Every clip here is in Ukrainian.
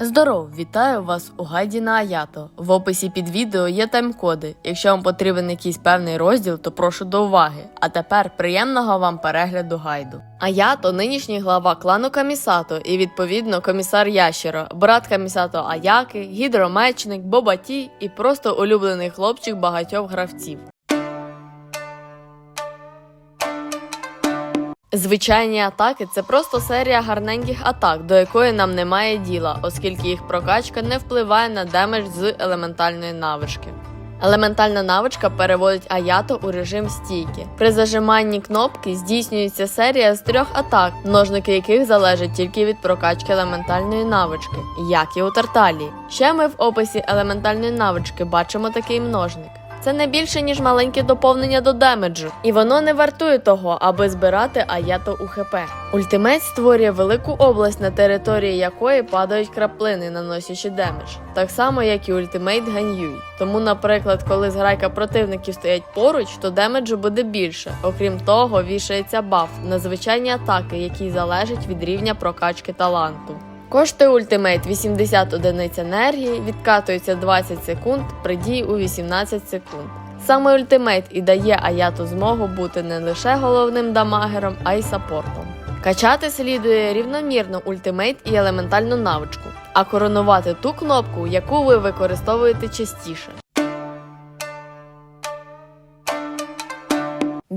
Здоров, вітаю вас у гайді на Аято. В описі під відео є тайм-коди. Якщо вам потрібен якийсь певний розділ, то прошу до уваги. А тепер приємного вам перегляду гайду. Аято нинішній глава клану Камісато і відповідно комісар Ящеро, брат Камісато Аяки, гідромечник, Бобаті і просто улюблений хлопчик багатьох гравців. Звичайні атаки це просто серія гарненьких атак, до якої нам немає діла, оскільки їх прокачка не впливає на демедж з елементальної навички. Елементальна навичка переводить Аято у режим стійки. При зажиманні кнопки здійснюється серія з трьох атак, множники яких залежать тільки від прокачки елементальної навички, як і у Тарталії. Ще ми в описі елементальної навички бачимо такий множник. Це не більше, ніж маленьке доповнення до демеджу, і воно не вартує того, аби збирати аято у ХП. Ультимейт створює велику область, на території якої падають краплини, наносячи демедж, так само як і ультимейт Ганьюй. Тому, наприклад, коли зграйка противників стоять поруч, то демеджу буде більше. Окрім того, вішається баф на звичайні атаки, які залежать від рівня прокачки таланту. Коштує ультимейт 80 одиниць енергії, відкатується 20 секунд при дії у 18 секунд. Саме ультимейт і дає Аяту змогу бути не лише головним дамагером, а й саппортом. Качати слідує рівномірно ультимейт і елементальну навичку, а коронувати ту кнопку, яку ви використовуєте частіше.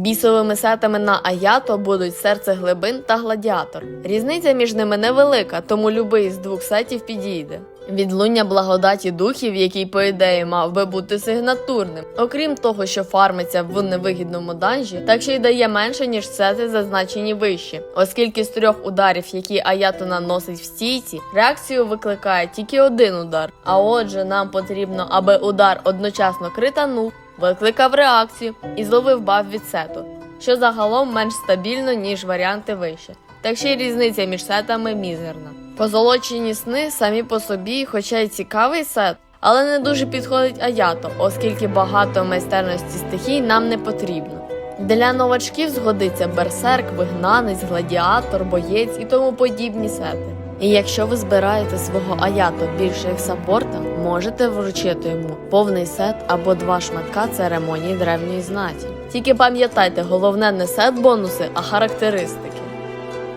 Бісовими сетами на Аято будуть серце глибин та гладіатор. Різниця між ними невелика, тому любий з двох сетів підійде. Відлуння благодаті духів, який, по ідеї, мав би бути сигнатурним, окрім того, що фармиться в невигідному данжі, так ще й дає менше, ніж сети, зазначені вище, оскільки з трьох ударів, які Аято наносить в стійці, реакцію викликає тільки один удар. А отже, нам потрібно, аби удар одночасно кританув, викликав реакцію і зловив баф від сету, що загалом менш стабільно, ніж варіанти вище. Так ще й різниця між сетами мізерна. Позолочені сни самі по собі, хоча й цікавий сет, але не дуже підходить Аято, оскільки багато майстерності стихій нам не потрібно. Для новачків згодиться берсерк, вигнанець, гладіатор, боєць і тому подібні сети. І якщо ви збираєте свого аято більше як саппорта, можете вручити йому повний сет або два шматка церемонії древньої знаті. Тільки пам'ятайте, головне не сет бонуси, а характеристики.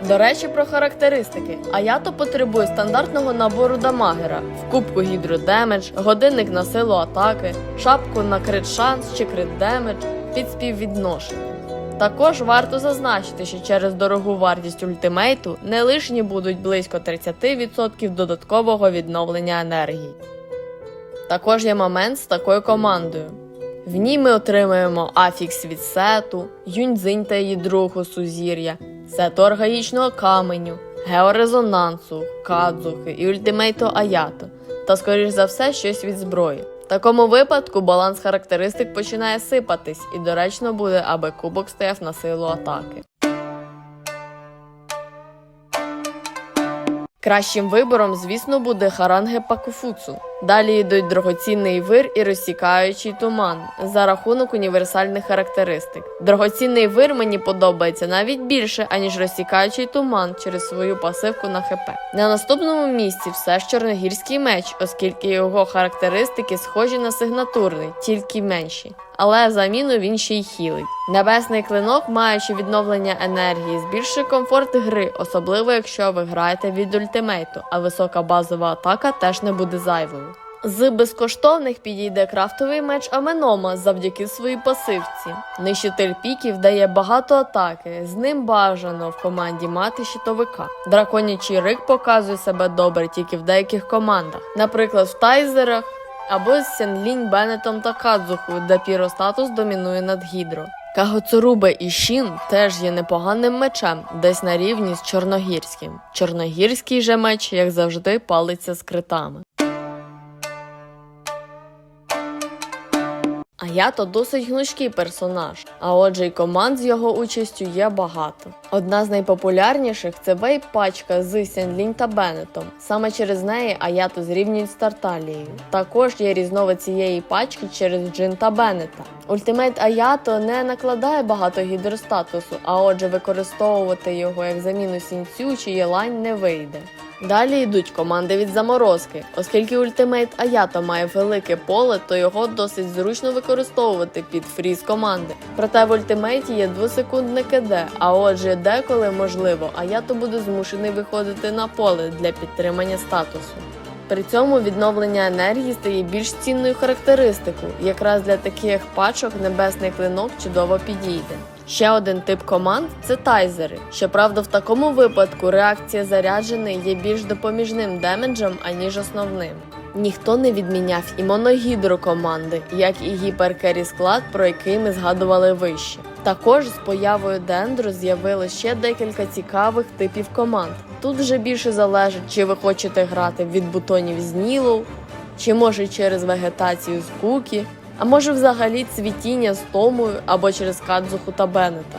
До речі, про характеристики. Аято потребує стандартного набору дамагера, в кубку гідродемедж, годинник на силу атаки, шапку на крит шанс чи крит демедж під співвідношення. Також варто зазначити, що через дорогу вартість ультимейту не лишні будуть близько 30% додаткового відновлення енергії. Також є момент з такою командою. В ній ми отримаємо афікс від сету, юньцзинь та її другого сузір'я, сету органічного каменю, георезонансу, кадзухи і ультимейту Аято, та, скоріш за все, щось від зброї. В такому випадку баланс характеристик починає сипатись, і доречно буде, аби кубок стояв на силу атаки. Кращим вибором, звісно, буде харанге пакуфуцу. Далі йдуть дорогоцінний вир і розсікаючий туман за рахунок універсальних характеристик. Дорогоцінний вир мені подобається навіть більше, аніж розсікаючий туман через свою пасивку на ХП. На наступному місці все ж чорногірський меч, оскільки його характеристики схожі на сигнатурний, тільки менші. Але заміну він ще й хілить. Небесний клинок, маючи відновлення енергії, збільшує комфорт гри, особливо якщо ви граєте від ультимейту, а висока базова атака теж не буде зайвою. З безкоштовних підійде крафтовий меч Аменома завдяки своїй пасивці. Нищитель піків дає багато атаки, з ним бажано в команді мати щитовика. Драконячий рик показує себе добре тільки в деяких командах, наприклад, в тайзерах або з Сенлінь, Беннетом та Кадзуху, де піростатус домінує над гідро. Кагоцурубе і Шін теж є непоганим мечем, десь на рівні з чорногірським. Чорногірський же меч, як завжди, палиться з критами. А я то досить гнучкий персонаж, а отже, й команд з його участю є багато. Одна з найпопулярніших це вейп-пачка з Сенлінь та Беннетом. Саме через неї Аято зрівнюють з Тарталією. Також є різновид цієї пачки через Джин та Беннета. Ультимейт Аято не накладає багато гідростатусу, а отже, використовувати його як заміну сінцю чи єлань не вийде. Далі йдуть команди від заморозки. Оскільки ультимейт Аято має велике поле, то його досить зручно використовувати під фріз команди. Проте в ультимейті є двосекундне КД, а отже, деколи можливо, Аято буде змушений виходити на поле для підтримання статусу. При цьому відновлення енергії стає більш цінною характеристикою. Якраз для таких пачок небесний клинок чудово підійде. Ще один тип команд це тайзери. Щоправда, в такому випадку реакція заряджений є більш допоміжним демеджем, аніж основним. Ніхто не відміняв і моногідро команди, як і гіперкері склад, про який ми згадували вище. Також з появою дендру з'явилось ще декілька цікавих типів команд. Тут вже більше залежить, чи ви хочете грати від бутонів з Нілоу, чи може через вегетацію з Кукі, а може взагалі цвітіння з Томою або через Кадзуху та Беннета.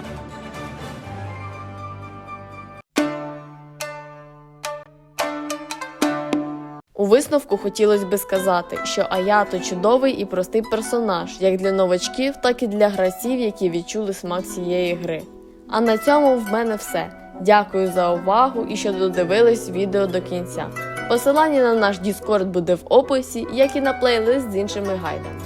У висновку хотілося би сказати, що Аято чудовий і простий персонаж, як для новачків, так і для гравців, які відчули смак цієї гри. А на цьому в мене все. Дякую за увагу і що додивились відео до кінця. Посилання на наш Discord буде в описі, як і на плейлист з іншими гайдами.